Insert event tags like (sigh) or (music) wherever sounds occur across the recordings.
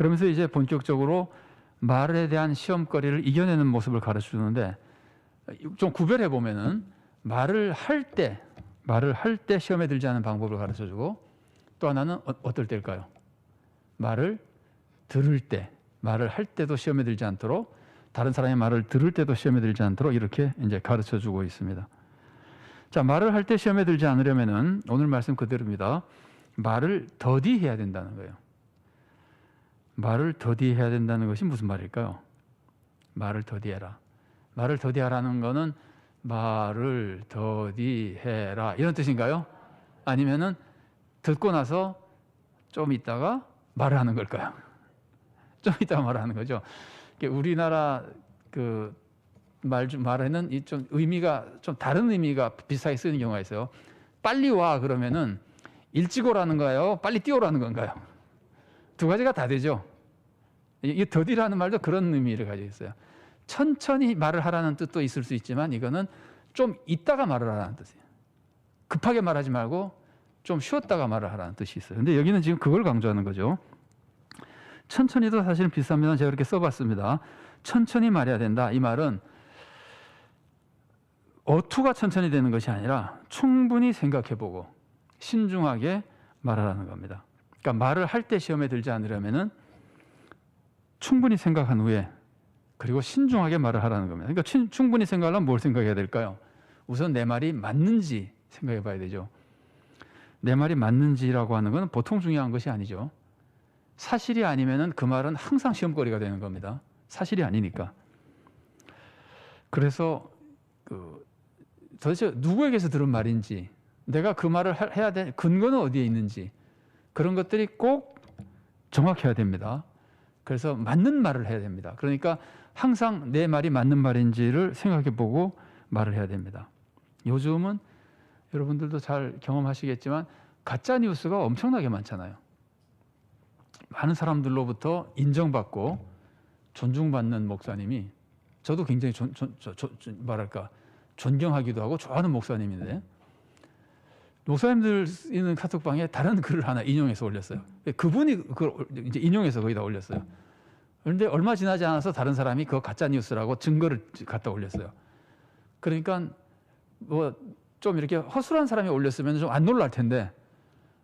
그러면서 이제 본격적으로 말에 대한 시험거리를 이겨내는 모습을 가르쳐 주는데 좀 구별해 보면은 말을 할 때 말을 할 때 시험에 들지 않은 방법을 가르쳐 주고 또 하나는 어, 어떨 때일까요? 말을 들을 때 말을 할 때도 시험에 들지 않도록 다른 사람의 말을 들을 때도 시험에 들지 않도록 이렇게 이제 가르쳐 주고 있습니다. 자, 말을 할 때 시험에 들지 않으려면은 오늘 말씀 그대로입니다. 말을 더디해야 된다는 거예요. 말을 더디해야 된다는 것이 무슨 말일까요? 말을 더디해라. 말을 더디하라는 거는 말을 더디해라 이런 뜻인가요? 아니면은 듣고 나서 좀 있다가 말을 하는 걸까요? (laughs) 좀 있다가 말을 하는 거죠. 우리나라 그말좀 말에는 이 좀 의미가 좀 다른 의미가 비슷하게 쓰는 경우가 있어요. 빨리 와 그러면은 일찍 오라는 거예요. 빨리 뛰어오라는 건가요? 두 가지가 다 되죠. 이 더디라는 말도 그런 의미를 가지고 있어요. 천천히 말을 하라는 뜻도 있을 수 있지만 이거는 좀 있다가 말을 하라는 뜻이에요. 급하게 말하지 말고 좀 쉬었다가 말을 하라는 뜻이 있어요. 근데 여기는 지금 그걸 강조하는 거죠. 천천히도 사실은 비슷합니다. 제가 이렇게 써봤습니다. 천천히 말해야 된다. 이 말은 어투가 천천히 되는 것이 아니라 충분히 생각해보고 신중하게 말하라는 겁니다. 그러니까 말을 할 때 시험에 들지 않으려면은 충분히 생각한 후에 그리고 신중하게 말을 하라는 겁니다. 그러니까 친- 충분히 생각하려면 뭘 생각해야 될까요? 우선 내 말이 맞는지 생각해 봐야 되죠. 내 말이 맞는지라고 하는 건 보통 중요한 것이 아니죠. 사실이 아니면은 그 말은 항상 시험거리가 되는 겁니다. 사실이 아니니까. 그래서 그 도대체 누구에게서 들은 말인지 내가 그 말을 하- 해야 될 근거는 어디에 있는지 그런 것들이 꼭 정확해야 됩니다. 그래서 맞는 말을 해야 됩니다. 그러니까 항상 내 말이 맞는 말인지를 생각해 보고 말을 해야 됩니다. 요즘은 여러분들도 잘 경험하시겠지만 가짜 뉴스가 엄청나게 많잖아요. 많은 사람들로부터 인정받고 존중받는 목사님이 저도 굉장히 존, 존, 저, 뭐랄까 존경하기도 하고 좋아하는 목사님인데 목사님들 쓰는 카톡방에 다른 글을 하나 인용해서 올렸어요. 그분이 그걸 이제 인용해서 거기다 올렸어요. 그런데 얼마 지나지 않아서 다른 사람이 그거 가짜 뉴스라고 증거를 갖다 올렸어요. 그러니까 뭐 좀 이렇게 허술한 사람이 올렸으면 좀 안 놀랄 텐데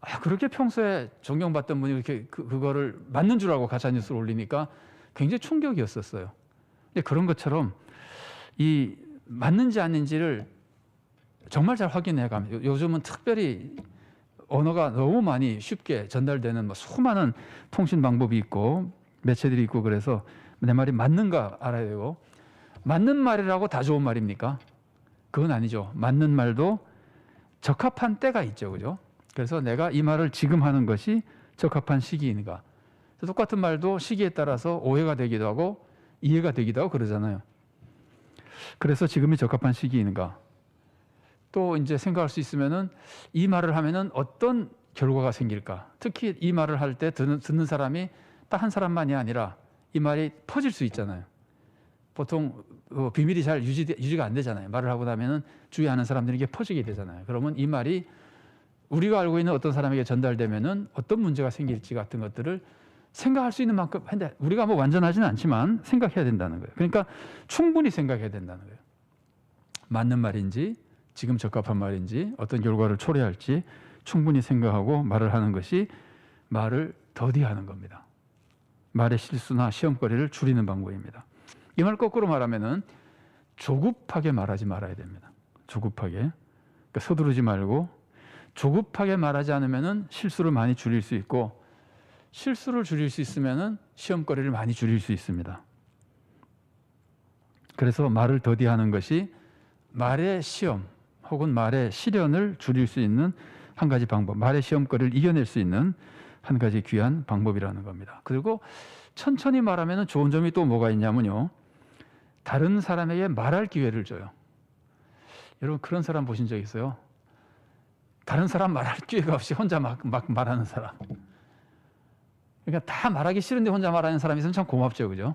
아, 그렇게 평소에 존경받던 분이 이렇게 그, 그거를 맞는 줄 알고 가짜 뉴스를 올리니까 굉장히 충격이었었어요. 근데 그런 것처럼 이 맞는지 아닌지를 정말 잘 확인해 가면 요- 요즘은 특별히 언어가 너무 많이 쉽게 전달되는 뭐 수많은 통신 방법이 있고 매체들이 있고 그래서 내 말이 맞는가 알아야 되고 맞는 말이라고 다 좋은 말입니까? 그건 아니죠. 맞는 말도 적합한 때가 있죠. 그죠? 그래서 내가 이 말을 지금 하는 것이 적합한 시기인가. 똑같은 말도 시기에 따라서 오해가 되기도 하고 이해가 되기도 하고 그러잖아요. 그래서 지금이 적합한 시기인가. 또 이제 생각할 수 있으면은 이 말을 하면은 어떤 결과가 생길까. 특히 이 말을 할 때 듣는, 듣는 사람이 딱 한 사람만이 아니라 이 말이 퍼질 수 있잖아요. 보통 어, 비밀이 잘 유지, 유지가 안 되잖아요. 말을 하고 나면은 주위하는 사람들에게 퍼지게 되잖아요. 그러면 이 말이 우리가 알고 있는 어떤 사람에게 전달되면은 어떤 문제가 생길지 같은 것들을 생각할 수 있는 만큼 근데 우리가 뭐 완전하지는 않지만 생각해야 된다는 거예요. 그러니까 충분히 생각해야 된다는 거예요. 맞는 말인지 지금 적합한 말인지 어떤 결과를 초래할지 충분히 생각하고 말을 하는 것이 말을 더디하는 겁니다. 말의 실수나 시험거리를 줄이는 방법입니다. 이 말 거꾸로 말하면은 조급하게 말하지 말아야 됩니다. 조급하게 그러니까 서두르지 말고 조급하게 말하지 않으면은 실수를 많이 줄일 수 있고 실수를 줄일 수 있으면은 시험거리를 많이 줄일 수 있습니다. 그래서 말을 더디하는 것이 말의 시험 혹은 말의 시련을 줄일 수 있는 한 가지 방법, 말의 시험거리를 이겨낼 수 있는 한 가지 귀한 방법이라는 겁니다. 그리고 천천히 말하면 좋은 점이 또 뭐가 있냐면요. 다른 사람에게 말할 기회를 줘요. 여러분 그런 사람 보신 적 있어요? 다른 사람 말할 기회가 없이 혼자 막, 막 말하는 사람. 그러니까 다 말하기 싫은데 혼자 말하는 사람이 있으면 참 고맙죠, 그죠?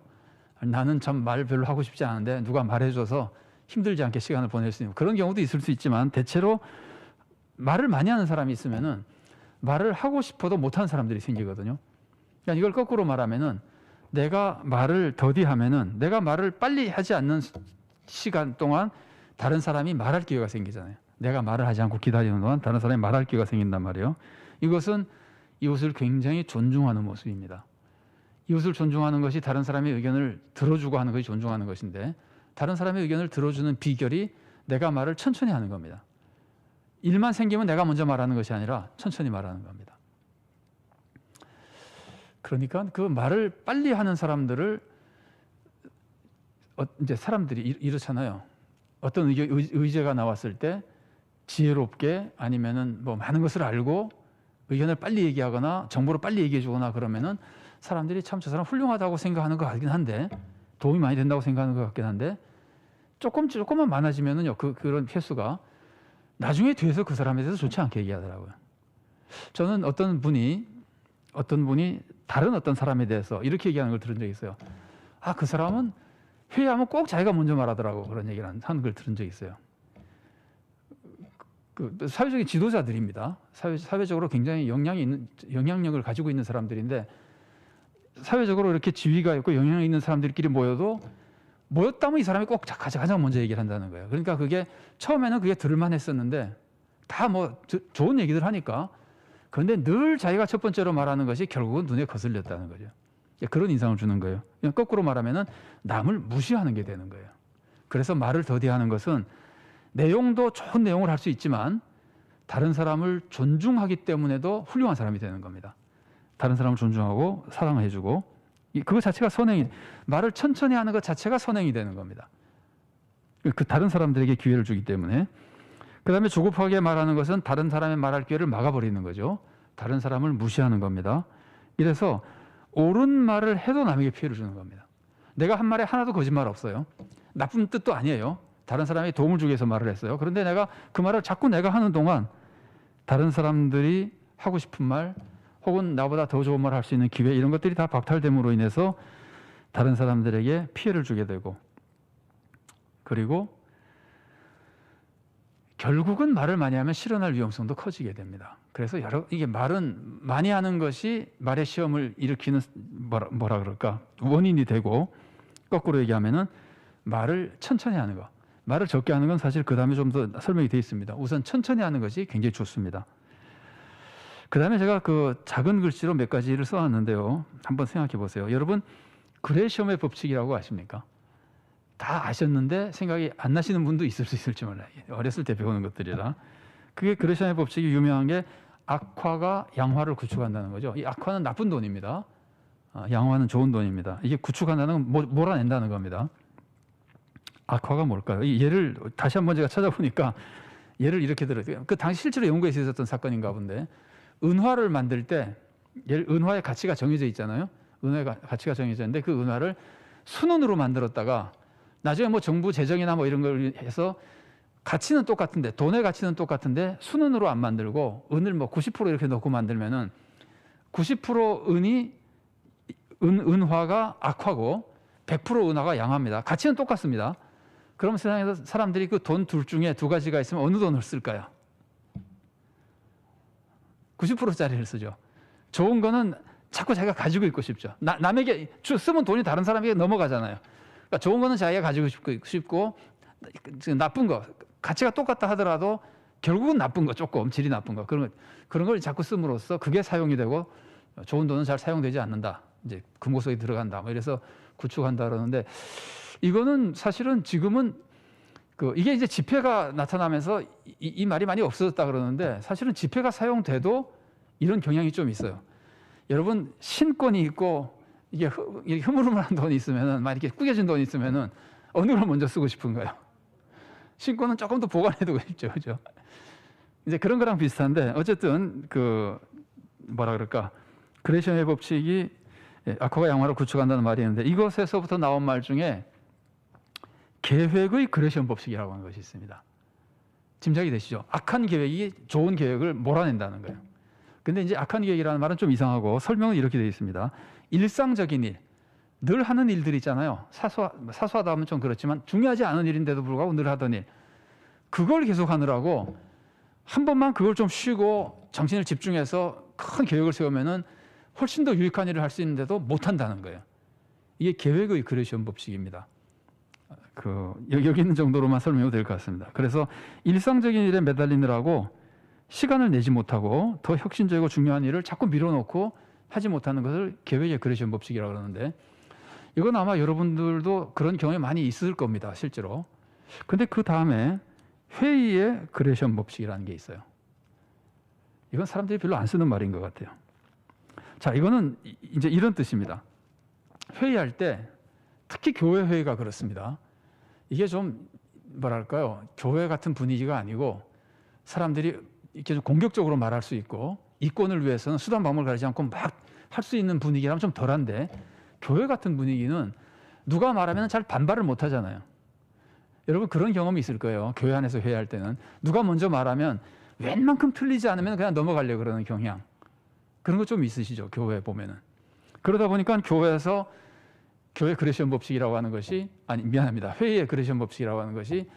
나는 참 말 별로 하고 싶지 않은데 누가 말해줘서 힘들지 않게 시간을 보낼 수 있는 그런 경우도 있을 수 있지만 대체로 말을 많이 하는 사람이 있으면은 말을 하고 싶어도 못하는 사람들이 생기거든요. 그러니까 이걸 거꾸로 말하면은 내가 말을 더디하면은 내가 말을 빨리 하지 않는 시간 동안 다른 사람이 말할 기회가 생기잖아요. 내가 말을 하지 않고 기다리는 동안 다른 사람이 말할 기회가 생긴단 말이에요. 이것은 이웃을 굉장히 존중하는 모습입니다. 이웃을 존중하는 것이 다른 사람의 의견을 들어주고 하는 것이 존중하는 것인데 다른 사람의 의견을 들어주는 비결이 내가 말을 천천히 하는 겁니다. 일만 생기면 내가 먼저 말하는 것이 아니라 천천히 말하는 겁니다. 그러니까 그 말을 빨리 하는 사람들을 어, 이제 사람들이 이- 이렇잖아요. 어떤 의제가 나왔을 때 지혜롭게 아니면은 뭐 많은 것을 알고 의견을 빨리 얘기하거나 정보를 빨리 얘기해 주거나 그러면은 사람들이 참 저 사람 훌륭하다고 생각하는 것 같긴 한데 도움이 많이 된다고 생각하는 것 같긴 한데 조금 조금만 많아지면은요 그 그런 횟수가 나중에 뒤에서 그 사람에 대해서 좋지 않게 얘기하더라고요. 저는 어떤 분이 어떤 분이 다른 어떤 사람에 대해서 이렇게 얘기하는 걸 들은 적이 있어요. 아 그 사람은 회의하면 꼭 자기가 먼저 말하더라고 그런 얘기를 한- 하는 걸 들은 적이 있어요. 그 사회적인 지도자들입니다. 사회, 사회적으로 굉장히 영향이 있는 영향력을 가지고 있는 사람들인데 사회적으로 이렇게 지위가 있고 영향이 있는 사람들끼리 모여도 모였다면 이 사람이 꼭 자- 가장 먼저 얘기를 한다는 거예요. 그러니까 그게 처음에는 그게 들을만 했었는데 다 뭐 좋은 얘기들 하니까 그런데 늘 자기가 첫 번째로 말하는 것이 결국은 눈에 거슬렸다는 거죠. 그런 인상을 주는 거예요. 그냥 거꾸로 말하면은 남을 무시하는 게 되는 거예요. 그래서 말을 더디하는 것은 내용도 좋은 내용을 할 수 있지만 다른 사람을 존중하기 때문에도 훌륭한 사람이 되는 겁니다. 다른 사람을 존중하고 사랑해주고 이- 그거 자체가 선행이 말을 천천히 하는 것 자체가 선행이 되는 겁니다. 그 다른 사람들에게 기회를 주기 때문에 그 다음에 조급하게 말하는 것은 다른 사람의 말할 기회를 막아버리는 거죠. 다른 사람을 무시하는 겁니다. 이래서 옳은 말을 해도 남에게 피해를 주는 겁니다. 내가 한 말에 하나도 거짓말 없어요. 나쁜 뜻도 아니에요. 다른 사람이 도움을 주기 위해서 말을 했어요. 그런데 내가 그 말을 자꾸 내가 하는 동안 다른 사람들이 하고 싶은 말 혹은 나보다 더 좋은 말을 할수 있는 기회 이런 것들이 다 박탈됨으로 인해서 다른 사람들에게 피해를 주게 되고 그리고 결국은 말을 많이 하면 실현할 위험성도 커지게 됩니다. 그래서 여러 이게 말은 많이 하는 것이 말의 시험을 일으키는 뭐라, 뭐라 그럴까 원인이 되고 거꾸로 얘기하면은 말을 천천히 하는 거. 말을 적게 하는 건 사실 그 다음에 좀 더 설명이 되어 있습니다. 우선 천천히 하는 것이 굉장히 좋습니다. 그 다음에 제가 그 작은 글씨로 몇 가지를 써놨는데요. 한번 생각해 보세요. 여러분, 그레시엄의 법칙이라고 아십니까? 다 아셨는데 생각이 안 나시는 분도 있을 수 있을지 몰라요. 어렸을 때 배우는 것들이라. 그게 그레시엄의 법칙이 유명한 게 악화가 양화를 구축한다는 거죠. 이 악화는 나쁜 돈입니다. 아, 양화는 좋은 돈입니다. 이게 구축한다는 건 모- 몰아낸다는 겁니다. 악화가 뭘까요? 이 예를 다시 한번 제가 찾아보니까 예를 이렇게 들어요. 그 당시 실제로 연구에서 있었던 사건인가 본데 은화를 만들 때 예를 은화의 가치가 정해져 있잖아요. 은화의 가- 가치가 정해져 있는데 그 은화를 순은으로 만들었다가 나중에 뭐 정부 재정이나 뭐 이런 걸 해서 가치는 똑같은데 돈의 가치는 똑같은데 순은으로 안 만들고 은을 뭐 90% 이렇게 넣고 만들면은 90% 은이 은 은화가 악화고 100% 은화가 양화입니다. 가치는 똑같습니다. 그럼 세상에서 사람들이 그 돈 둘 중에 두 가지가 있으면 어느 돈을 쓸까요? 90%짜리를 쓰죠. 좋은 거는 자꾸 자기가 가지고 있고 싶죠. 나, 남에게 주- 쓰면 돈이 다른 사람에게 넘어가잖아요. 그러니까 좋은 거는 자기가 가지고 싶고, 싶고 나쁜 거 가치가 똑같다 하더라도 결국은 나쁜 거 조금 질이 나쁜 거 그런 거, 그런 걸 자꾸 씀으로써 그게 사용이 되고 좋은 돈은 잘 사용되지 않는다. 이제 금고 속에 들어간다. 뭐 이래서 구축한다 그러는데 이거는 사실은 지금은 그 이게 이제 지폐가 나타나면서 이, 이 말이 많이 없어졌다 그러는데 사실은 지폐가 사용돼도 이런 경향이 좀 있어요. 여러분 신권이 있고 이게 흐물흐물한 돈이 있으면은 막 이렇게 꾸겨진 돈이 있으면은 어느 걸 먼저 쓰고 싶은 거예요. 신권은 조금 더 보관해두고 싶죠, (laughs) 그죠? 이제 그런 거랑 비슷한데 어쨌든 그 뭐라 그럴까 그레시엄의 법칙이 예, 악화가 양화를 구축한다는 말이 있는데 이것에서부터 나온 말 중에 계획의 그레시엄 법칙이라고 하는 것이 있습니다. 짐작이 되시죠? 악한 계획이 좋은 계획을 몰아낸다는 거예요. 근데 이제 악한 계획이라는 말은 좀 이상하고 설명은 이렇게 되어 있습니다. 일상적인 일, 늘 하는 일들 있잖아요. 사소하, 사소하다 하면 좀 그렇지만 중요하지 않은 일인데도 불구하고 늘 하던 일. 그걸 계속 하느라고 한 번만 그걸 좀 쉬고 정신을 집중해서 큰 계획을 세우면은 훨씬 더 유익한 일을 할 수 있는데도 못 한다는 거예요. 이게 계획의 그레시온 법칙입니다. 그 여- 여기 있는 정도로만 설명해도 될 것 같습니다. 그래서 일상적인 일에 매달리느라고 시간을 내지 못하고 더 혁신적이고 중요한 일을 자꾸 밀어놓고 하지 못하는 것을 계획의 그레시온 법칙이라고 그러는데 이건 아마 여러분들도 그런 경험이 많이 있을 겁니다. 실제로. 근데 그 다음에 회의의 그레시온 법칙이라는 게 있어요. 이건 사람들이 별로 안 쓰는 말인 것 같아요. 자, 이거는 이- 이제 이런 뜻입니다. 회의할 때 특히 교회 회의가 그렇습니다. 이게 좀 뭐랄까요? 교회 같은 분위기가 아니고 사람들이 이렇게 좀 공격적으로 말할 수 있고 이권을 위해서는 수단 방법을 가리지 않고 막 할 수 있는 분위기라면 좀 덜한데 교회 같은 분위기는 누가 말하면 잘 반발을 못 하잖아요. 여러분 그런 경험이 있을 거예요. 교회 안에서 회의할 때는 누가 먼저 말하면 웬만큼 틀리지 않으면 그냥 넘어가려고 그러는 경향. 그런 거 좀 있으시죠. 교회 보면은. 그러다 보니까 교회에서 교회 그레시온 법칙이라고 하는 것이 아니 미안합니다. 회의의 그레시온 법칙이라고 하는 것이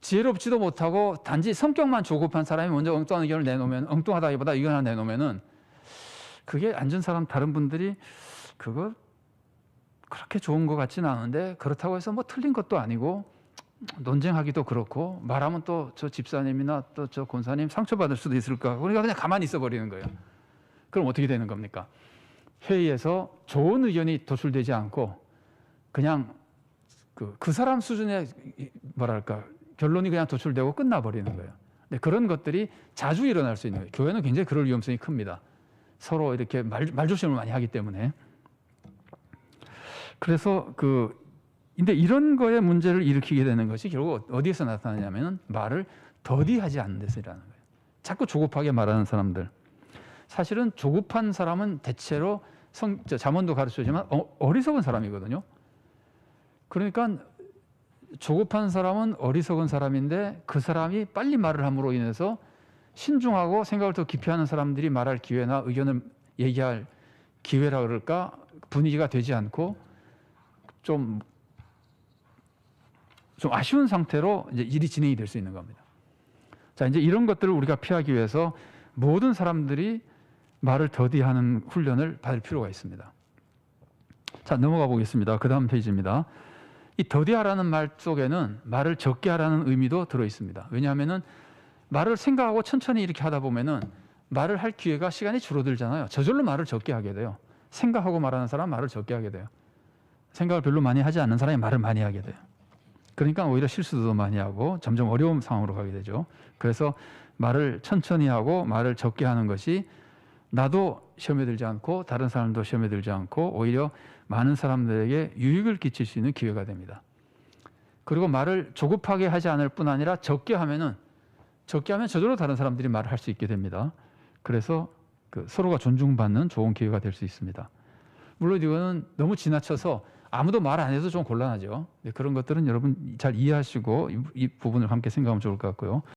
지혜롭지도 못하고 단지 성격만 조급한 사람이 먼저 엉뚱한 의견을 내놓으면 엉뚱하다기보다 의견 하나 내놓으면은 그게 앉은 사람 다른 분들이 그거 그렇게 좋은 것 같지는 않은데 그렇다고 해서 뭐 틀린 것도 아니고 논쟁하기도 그렇고 말하면 또 저 집사님이나 또 저 권사님 상처받을 수도 있을까 그러니까 그냥 가만히 있어 버리는 거예요. 그럼 어떻게 되는 겁니까? 회의에서 좋은 의견이 도출되지 않고 그냥 그, 그 사람 수준의 이- 뭐랄까 결론이 그냥 도출되고 끝나버리는 거예요. 근데 그런 것들이 자주 일어날 수 있는 거예요. 교회는 굉장히 그럴 위험성이 큽니다. 서로 이렇게 말, 말조심을 많이 하기 때문에. 그래서 그 근데 이런 거에 문제를 일으키게 되는 것이 결국 어디에서 나타나냐면은 말을 더디하지 않는 데서라는 거예요. 자꾸 조급하게 말하는 사람들. 사실은 조급한 사람은 대체로 성, 저 잠언도 가르쳐주지만 어, 어리석은 사람이거든요. 그러니까 조급한 사람은 어리석은 사람인데 그 사람이 빨리 말을 함으로 인해서 신중하고 생각을 더 깊이 하는 사람들이 말할 기회나 의견을 얘기할 기회라 그럴까 분위기가 되지 않고 좀, 좀 아쉬운 상태로 이제 일이 진행이 될 수 있는 겁니다. 자, 이제 이런 것들을 우리가 피하기 위해서 모든 사람들이 말을 더디하는 훈련을 받을 필요가 있습니다. 자, 넘어가 보겠습니다. 그 다음 페이지입니다. 이 더디하라는 말 속에는 말을 적게 하라는 의미도 들어 있습니다. 왜냐하면은 말을 생각하고 천천히 이렇게 하다 보면은 말을 할 기회가 시간이 줄어들잖아요. 저절로 말을 적게 하게 돼요. 생각하고 말하는 사람 말을 적게 하게 돼요. 생각을 별로 많이 하지 않는 사람이 말을 많이 하게 돼요. 그러니까 오히려 실수도 더 많이 하고 점점 어려운 상황으로 가게 되죠. 그래서 말을 천천히 하고 말을 적게 하는 것이 나도 시험에 들지 않고 다른 사람도 시험에 들지 않고 오히려 많은 사람들에게 유익을 끼칠 수 있는 기회가 됩니다. 그리고 말을 조급하게 하지 않을 뿐 아니라 적게 하면은 적게 하면 저절로 다른 사람들이 말을 할 수 있게 됩니다. 그래서 그 서로가 존중받는 좋은 기회가 될 수 있습니다. 물론 이거는 너무 지나쳐서 아무도 말 안 해도 좀 곤란하죠. 네, 그런 것들은 여러분 잘 이해하시고 이, 이 부분을 함께 생각하면 좋을 것 같고요.